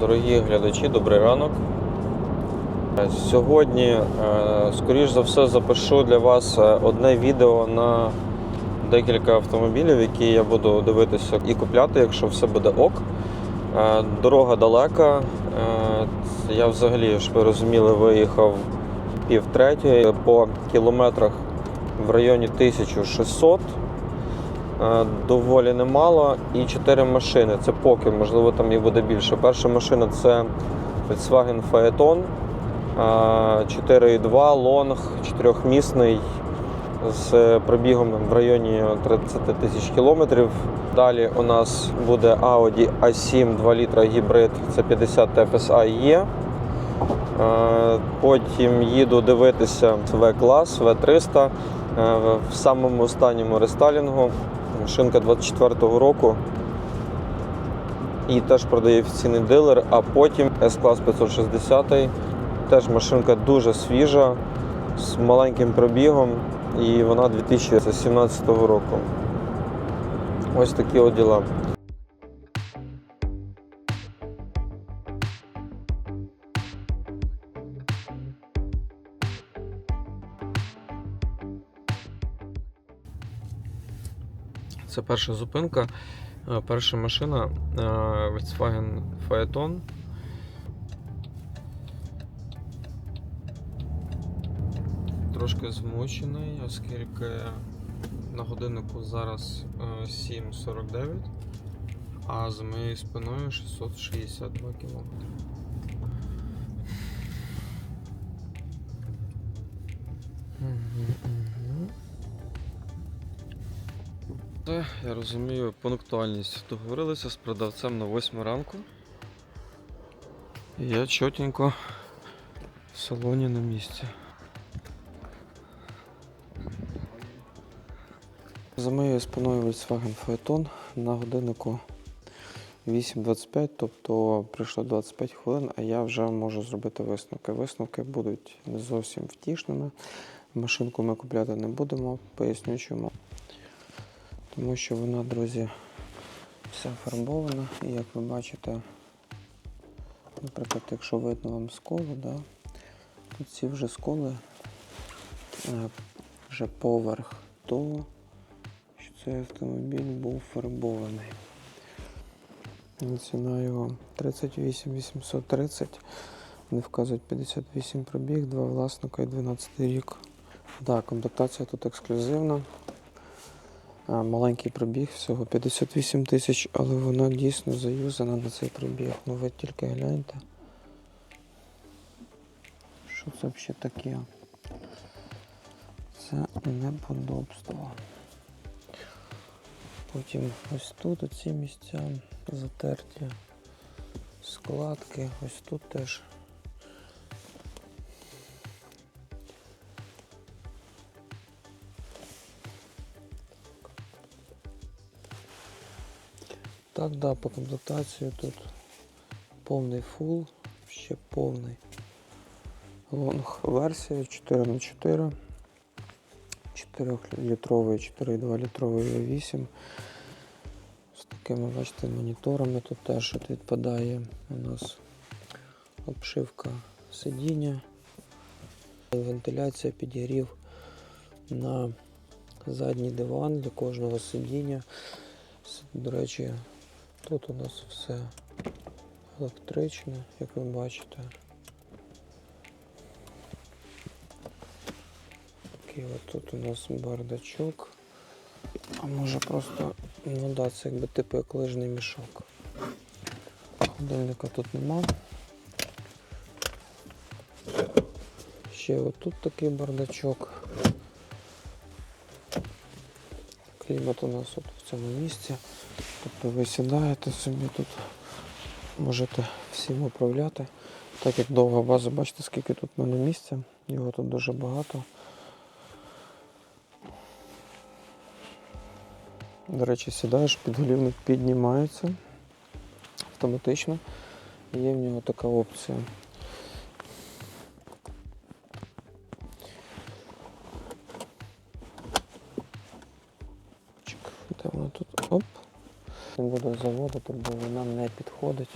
Дорогі глядачі, добрий ранок. Е, Сьогодні, е, скоріш за все, запишу для вас е, одне відео на декілька автомобілів, які я буду дивитися і купляти, якщо все буде ок. Дорога далека. Я взагалі, щоб ви розуміли, виїхав пів по кілометрах в районі 1600. Е, доволі немало. І чотири машини. Це поки, можливо, там їх буде більше. Перша машина це Volkswagen Phaeton е, 4.2 лонг, чотирьохмісний з пробігом в районі 30 тисяч кілометрів. Далі у нас буде Audi A7 2 літра гібрид, це 50 TFSI є. Е, Потім їду дивитися В-клас, В300 е, в самому останньому рестайлінгу. Машинка 24-го року. І теж продає офіційний дилер, а потім S-клас 560. Теж машинка дуже свіжа, з маленьким пробігом, і вона 2017 року. Ось такі от діла. Це перша зупинка. Е, Перша машина е, Volkswagen Phaeton. Трошки змучений, оскільки на годиннику зараз е, 7.49, а за моєю спиною 662 км. Це, я розумію, пунктуальність. Договорилися з продавцем на 8 ранку. І я чотенько в салоні на місці. За моєю спиною Volkswagen Phaeton на годиннику 8.25, тобто пройшло 25 хвилин, а я вже можу зробити висновки. Висновки будуть не зовсім втішними. Машинку ми купляти не будемо, поясню чому. Тому що вона, друзі, вся фарбована. І як ви бачите, наприклад, якщо видно вам сколу, да, тут ці вже сколи е, вже поверх того, що цей автомобіль був фарбований. Ціна його 38 830. Вони вказують 58 пробіг, два власника і 12 рік. Так, комплектація тут ексклюзивна. Маленький пробіг, всього 58 тисяч, але вона дійсно заюзана на цей пробіг. Ну ви тільки гляньте. Що це взагалі таке? Це неподобство. Потім ось тут оці місця затерті складки, ось тут теж. Так, да, по комплектації тут повний фул, ще повний лонг версія 4х4, 4-літровий, 4,2 літровий V8. З такими, бачите, моніторами тут теж от відпадає у нас обшивка сидіння, вентиляція підігрів на задній диван для кожного сидіння. До речі, тут у нас все електричне, як ви бачите. Такий от тут у нас бардачок. А може просто, ну да, це якби типу як лижний мішок. Холодильника тут нема. Ще отут такий бардачок. Клімат у нас от в цьому місці. Тобто ви сідаєте собі тут, можете всім управляти. Так як довга база, бачите, скільки тут в мене місця, його тут дуже багато. До речі, сідаєш, підголівник піднімається автоматично. Є в нього така опція. Не буду заводити, бо вона не підходить.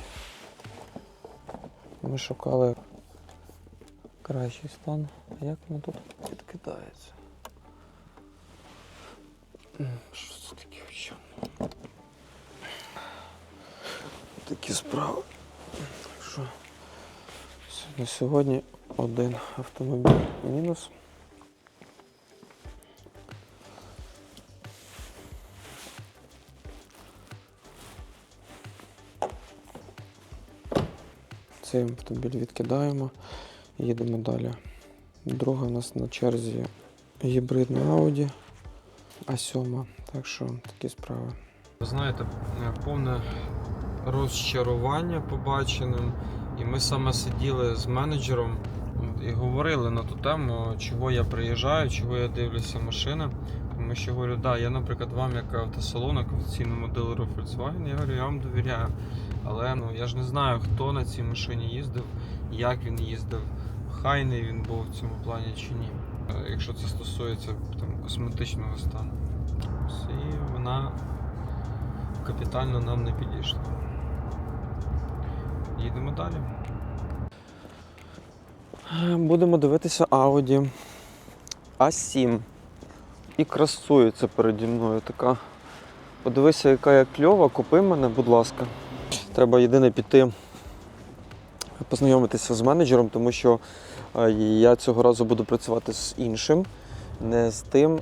Ми шукали кращий стан. А як воно тут відкидається? Що це таке ще? Такі справи. Що? На сьогодні один автомобіль мінус. Цей автомобіль відкидаємо, їдемо далі. Друга у нас на черзі гібридна Audi А7. Так що такі справи. Знаєте, е, повне розчарування побаченим. І ми саме сиділи з менеджером і говорили на ту тему, чого я приїжджаю, чого я дивлюся машини. Тому що говорю, да, я, наприклад, вам як автосалон, офіційному дилеру Volkswagen, я говорю, я вам довіряю. Але ну я ж не знаю, хто на цій машині їздив, як він їздив, хайний він був в цьому плані чи ні. Якщо це стосується там, косметичного стану. І вона капітально нам не підійшла. Їдемо далі. Будемо дивитися Audi A7. І красується переді мною така. Подивися, яка я кльова, купи мене, будь ласка. Треба єдине піти познайомитися з менеджером, тому що е, я цього разу буду працювати з іншим, не з тим,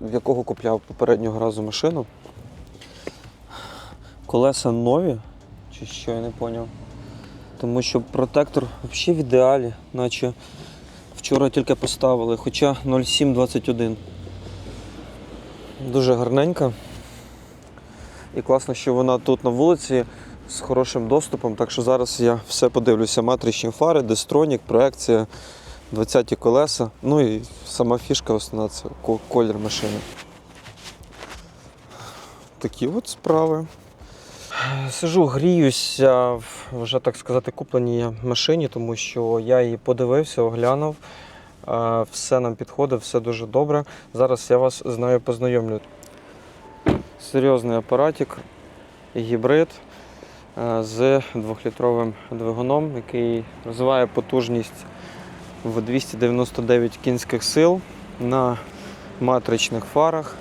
в якого купляв попереднього разу машину. Колеса нові, чи що я не зрозумів. Тому що протектор взагалі в ідеалі, наче вчора тільки поставили, хоча 0721. Дуже гарненька. І класно, що вона тут на вулиці з хорошим доступом. Так що зараз я все подивлюся. Матричні фари, дестронік, проекція, 20-ті колеса. Ну і сама фішка основна це колір машини. Такі от справи. Сижу, гріюся в вже так сказати купленій машині, тому що я її подивився, оглянув. Все нам підходить, все дуже добре. Зараз я вас з нею познайомлю. Серйозний апаратик, гібрид е, з двохлітровим двигуном, який розвиває потужність в 299 кінських сил на матричних фарах.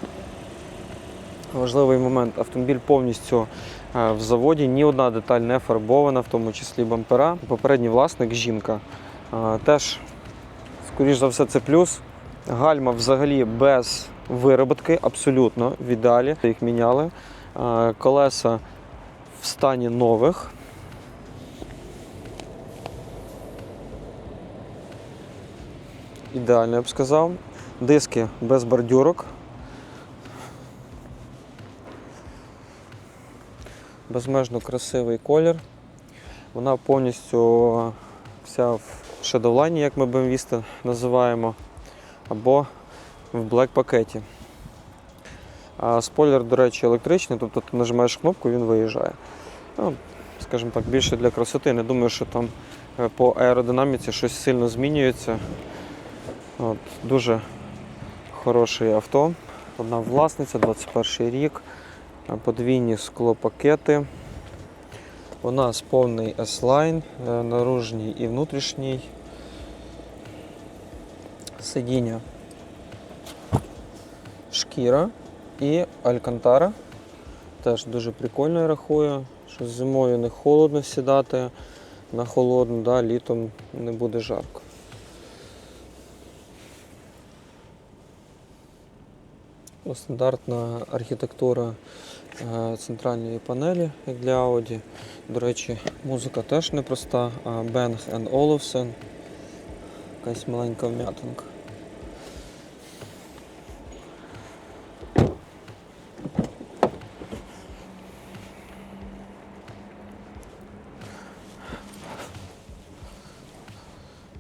Важливий момент, автомобіль повністю е, в заводі, ні одна деталь не фарбована, в тому числі бампера. Попередній власник жінка. Е, Теж, скоріш за все, це плюс. Гальма взагалі без вироботки, абсолютно в. Їх міняли. Е, Колеса в стані нових. Ідеально, я б сказав. Диски без бордюрок. Безмежно красивий колір. Вона повністю вся в шедовлайні, як ми BMW називаємо, або в блек пакеті. А спойлер, до речі, електричний, тобто ти нажимаєш кнопку, він виїжджає. Ну, скажімо так, більше для красоти. Не думаю, що там е, по аеродинаміці щось сильно змінюється. От, дуже хороше авто. Одна власниця, 21 рік, подвійні склопакети. У нас повний S-Line, е, наружній і внутрішній. Сидіння. Шкіра і Алькантара. Теж дуже прикольно я рахую, що зимою не холодно сідати на холодну, да, літом не буде жарко. Стандартна архітектура е, центральної панелі, як для Audi. До речі, музика теж непроста. а Bang Olufsen. Якась маленька вм'ятинка.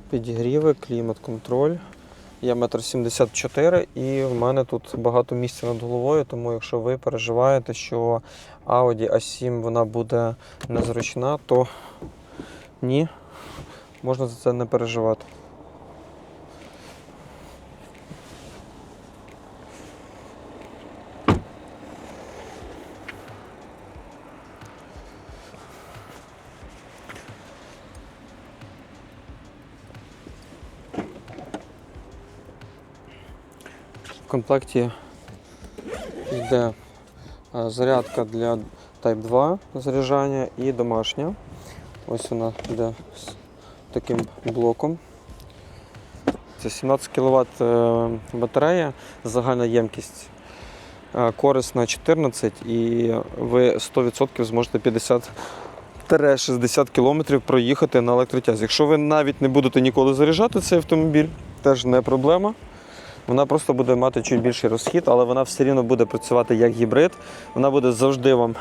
Підігріви, клімат-контроль. Я метр сімдесят чотири і в мене тут багато місця над головою, тому якщо ви переживаєте, що Audi A7 вона буде незручна, то ні, можна за це не переживати. Комплекті йде е, зарядка для Type 2 заряджання і домашня. Ось вона йде з таким блоком. Це 17 кВт батарея, загальна ємкість е, корисна 14 і ви 100% зможете 50 60 км проїхати на електротязі. Якщо ви навіть не будете ніколи заряджати цей автомобіль, теж не проблема. Вона просто буде мати чуть більший розхід, але вона все рівно буде працювати як гібрид. Вона буде завжди вам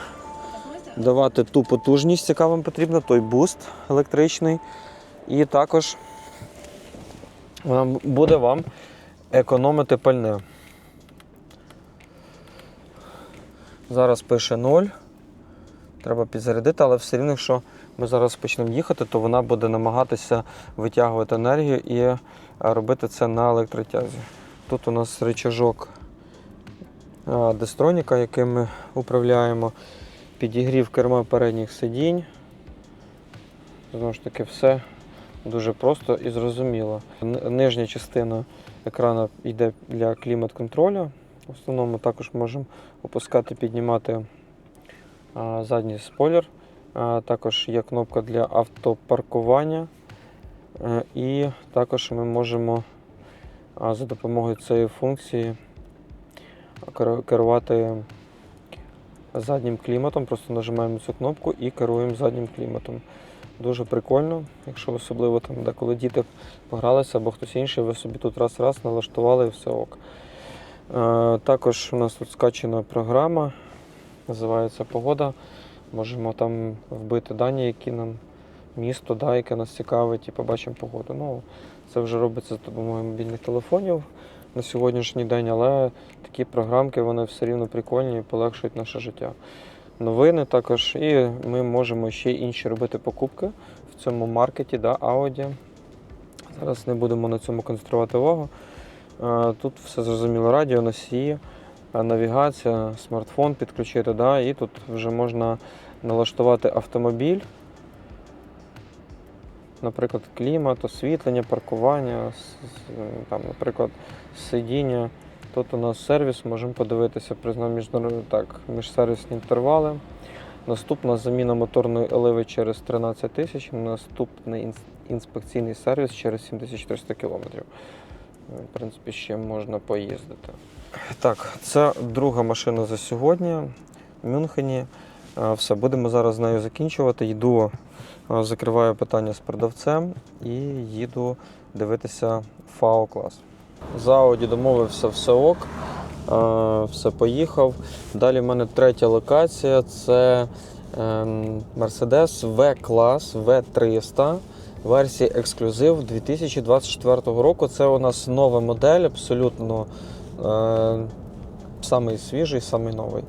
давати ту потужність, яка вам потрібна, той буст електричний. І також вона буде вам економити пальне. Зараз пише 0. Треба підзарядити, але все рівно, якщо ми зараз почнемо їхати, то вона буде намагатися витягувати енергію і робити це на електротязі. Тут у нас рычажок дестроніка, яким ми управляємо, підігрів керма передніх сидінь. Знову ж таки, все дуже просто і зрозуміло. Нижня частина екрану йде для клімат-контролю. В основному також можемо опускати, піднімати задній спойлер. Також є кнопка для автопаркування. Е, І також ми можемо а, за допомогою цієї функції керувати заднім кліматом. Просто нажимаємо цю кнопку і керуємо заднім кліматом. Дуже прикольно, якщо особливо там деколи діти погралися або хтось інший, ви собі тут раз-раз налаштували і все ок. Е, Також у нас тут скачана програма, називається Погода. Можемо там вбити дані, які нам місто, да, яке нас цікавить, і побачимо погоду. Ну, це вже робиться за допомогою мобільних телефонів на сьогоднішній день, але такі програмки вони все рівно прикольні і полегшують наше життя. Новини також, і ми можемо ще інші робити покупки в цьому маркеті, да, Audi. Зараз не будемо на цьому концентрувати увагу. Е, Тут все зрозуміло, радіо, носії, е, навігація, смартфон підключити, да, і тут вже можна налаштувати автомобіль. Наприклад, клімат, освітлення, паркування, с- там, наприклад, сидіння. Тут у нас сервіс, можемо подивитися, признав так, міжсервісні інтервали. Наступна заміна моторної оливи через 13 тисяч. Наступний інспекційний сервіс через 7400 кілометрів. Е, В принципі, ще можна поїздити. Так, це друга машина за сьогодні в Мюнхені. Е, Все, будемо зараз з нею закінчувати. Йду, е, закриваю питання з продавцем і їду дивитися FAO клас. За Audi домовився все ок. Все поїхав. Далі в мене третя локація це ем, Mercedes V-клас V300 версії ексклюзив 2024 року. Це у нас нова модель, абсолютно е, самий свіжий, самий новий.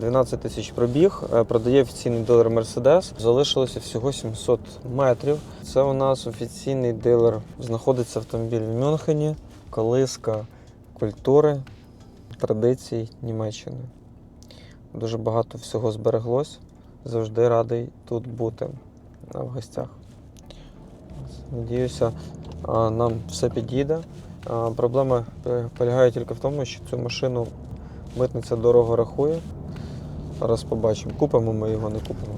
12 тисяч пробіг. Е, Продає офіційний дилер Mercedes. Залишилося всього 700 метрів. Це у нас офіційний дилер. Знаходиться автомобіль в Мюнхені, колиска культури, традицій Німеччини. Дуже багато всього збереглось. Завжди радий тут бути в гостях. Надіюся, нам все підійде. Проблема е, полягає тільки в тому, що цю машину митниця дорого рахує. Зараз побачимо, купимо ми його, не купимо.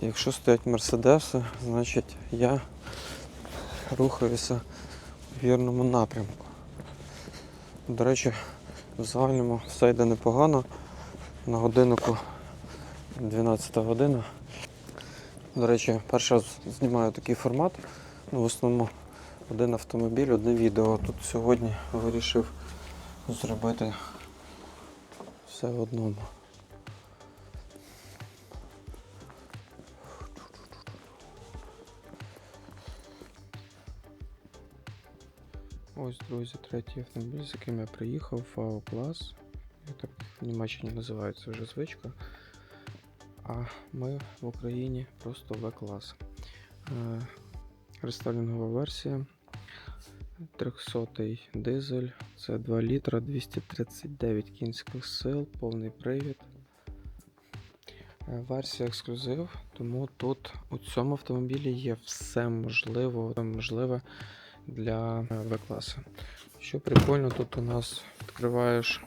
Якщо стоять мерседеси, значить я рухаюся в вірному напрямку. До речі, в загальному все йде непогано. На годиннику 12 година. До речі, перший раз знімаю такий формат. Ну, в основному один автомобіль, одне відео. Тут сьогодні вирішив зробити все в одному. Ось, друзі, третій автомобіль, з яким я приїхав, FAO клас. Так в Німеччині називається вже звичка. А ми в Україні просто В-клас. Е, Рестайлінгова версія. 300 дизель. Це 2 літра, 239 кінських сил, повний привід. Е, Версія ексклюзив, тому тут у цьому автомобілі є все можливо, можливе для е, В-класу. Що прикольно, тут у нас відкриваєш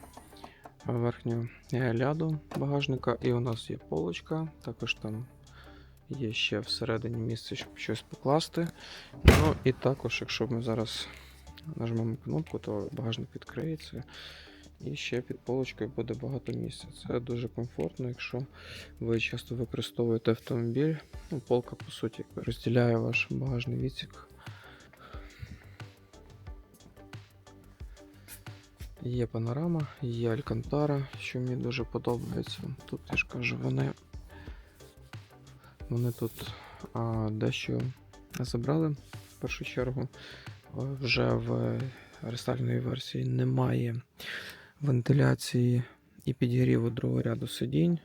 верхню ляду багажника, і у нас є полочка, також там є ще всередині місце, щоб щось покласти. Ну і також, якщо ми зараз нажмемо кнопку, то багажник відкриється. І ще під полочкою буде багато місця. Це дуже комфортно, якщо ви часто використовуєте автомобіль. Ну, полка, по суті, розділяє ваш багажний відсік. Є панорама, є алькантара, що мені дуже подобається. Тут я ж кажу, вони, вони тут а, дещо забрали в першу чергу. Вже в рестайльної версії немає вентиляції і підігріву другого ряду сидінь.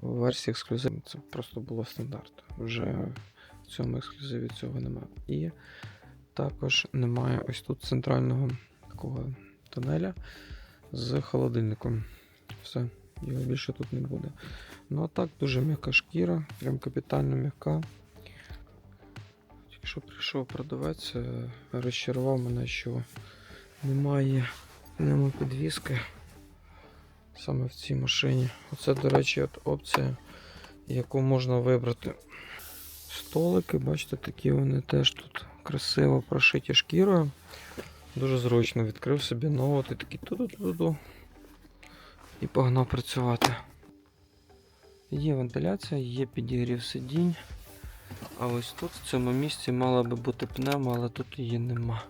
У версії ексклюзив це просто було стандарт. Вже в цьому ексклюзиві цього немає. І також немає ось тут центрального такого тунеля з холодильником. Все, його більше тут не буде. Ну а так, дуже м'яка шкіра, прям капітально м'яка. Тільки що прийшов продавець, е, розчарував мене, що немає нема підвіски саме в цій машині. Оце, до речі, от опція, яку можна вибрати. Столики, бачите, такі вони теж тут красиво прошиті шкірою. Дуже зручно відкрив собі ноут і такий ту-ду-ду-ду. І погнав працювати. Є вентиляція, є підігрів сидінь. А ось тут в цьому місці мала би бути пневма, але тут її нема.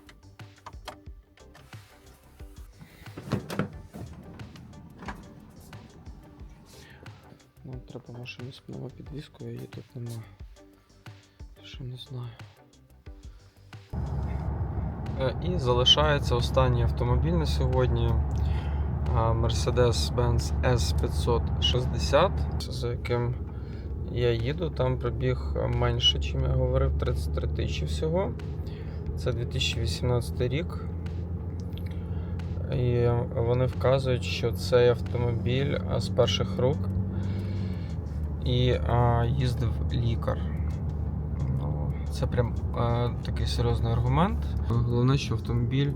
Нам треба машину з пневмопідвіскою, її тут нема. Що не знаю. Е, І залишається останній автомобіль на сьогодні. Mercedes-Benz S560, за яким я їду. Там пробіг менше, чим я говорив, 33 тисячі всього. Це 2018 рік. І вони вказують, що цей автомобіль з перших рук і а, їздив лікар. Ну, це прям а, такий серйозний аргумент. Головне, що автомобіль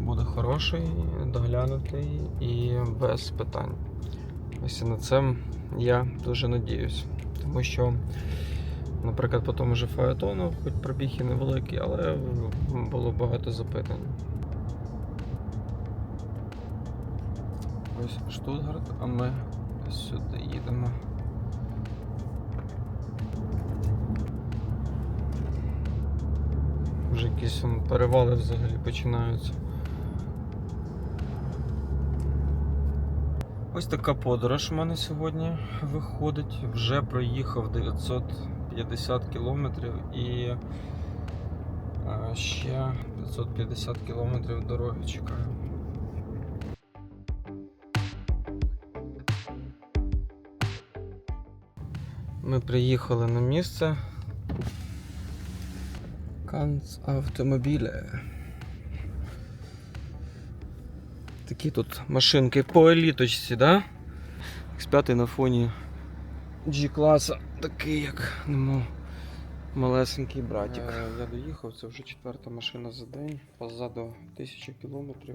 буде хороший, доглянутий і без питань. Ось на це я дуже надіюсь. Тому що, наприклад, по тому же Фаетону, хоч пробіг і невеликий, але було багато запитань. Ось Штутгарт, а ми сюди їдемо. Вже якісь перевали взагалі починаються. Ось така подорож у мене сьогодні виходить. Вже проїхав 950 кілометрів і ще 550 кілометрів дороги чекаю. Ми приїхали на місце. Канц автомобіля. Такі тут машинки по еліточці, да? X5 на фоні G-класа, такий як ну, малесенький братик. Я доїхав, це вже четверта машина за день, позаду тисячі кілометрів.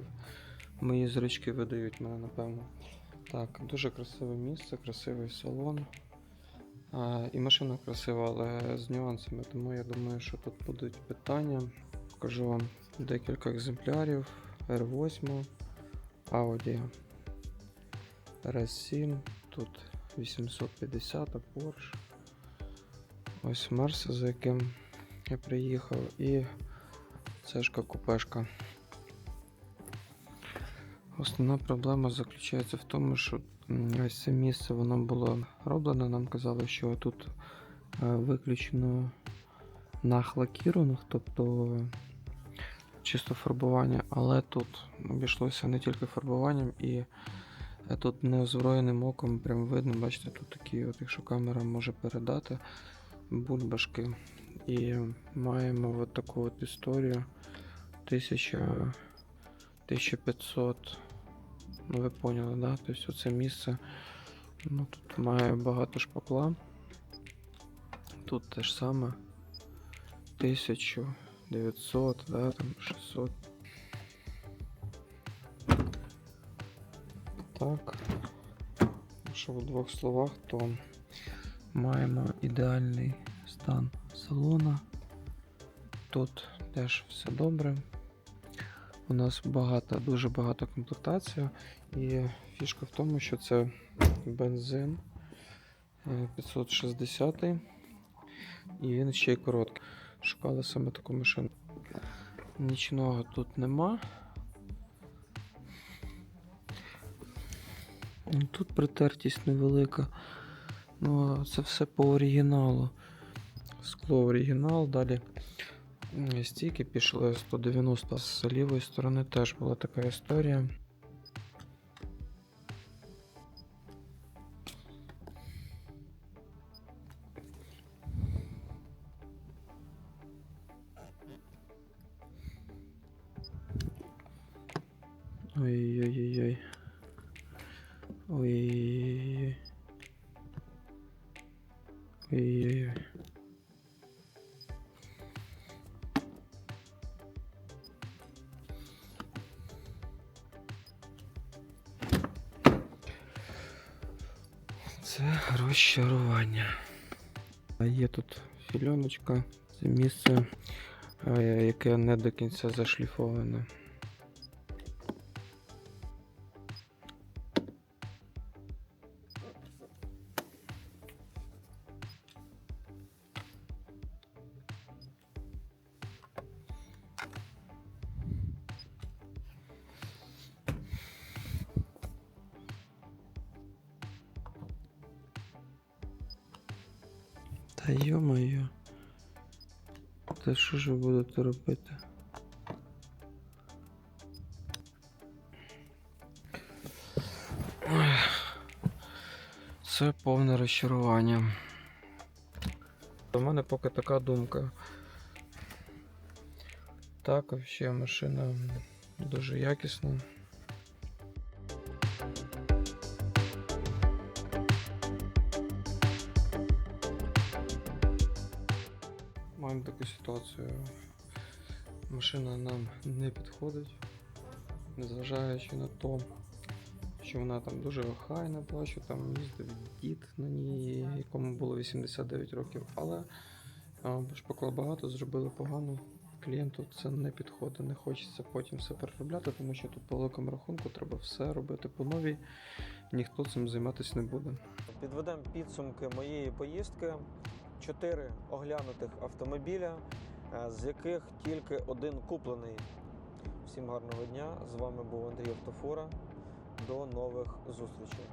Мої зрачки видають мене, напевно. Так, дуже красиве місце, красивий салон. А, і машина красива, але з нюансами, тому я думаю, що тут будуть питання. Покажу вам декілька екземплярів. R8, Audi RS7, тут 850 Porsche. Ось Мерс, за яким я приїхав, і цешка купешка. Основна проблема заключається в тому, що ось це місце воно було роблено. Нам казали, що тут е, виключено нахлакірунг, тобто чисто фарбування, але тут обійшлося не тільки фарбуванням, і е, тут неозброєним оком прям видно, бачите, тут такі, от, якщо камера може передати, бульбашки. І маємо от таку от історію 1000, 1500 Ну, ви поняли, да? Тобто оце місце Ну, тут має багато шпакла. Тут те ж саме. 1900, да, там 600. Так. Якщо в двох словах, то маємо ідеальний стан салона. Тут теж все добре. У нас багато, дуже багато комплектація. І фішка в тому, що це бензин е, 560 і він ще й короткий. Шукали саме таку машину. Нічного тут нема. Ну, Тут притертість невелика. Ну, це все по оригіналу. Скло оригінал, далі стійки пішли 190. З лівої сторони теж була така історія. Ой-ой-ой. Це розчарування. А є тут фільоночка. Це місце, е, яке не до кінця зашліфоване. Та йо-моє. Та що ж ви будете робити? Це повне розчарування. У мене поки така думка. Так, взагалі машина дуже якісна. Ситуацію. Машина нам не підходить, незважаючи на те, що вона там дуже охайна була, що там їздив дід на ній, якому було 89 років, але шпакла багато, зробили погано. Клієнту це не підходить, не хочеться потім все переробляти, тому що тут по великому рахунку треба все робити по новій, ніхто цим займатися не буде. Підведемо підсумки моєї поїздки. Чотири оглянутих автомобіля, з яких тільки один куплений. Всім гарного дня! З вами був Андрій Автофора. До нових зустрічей.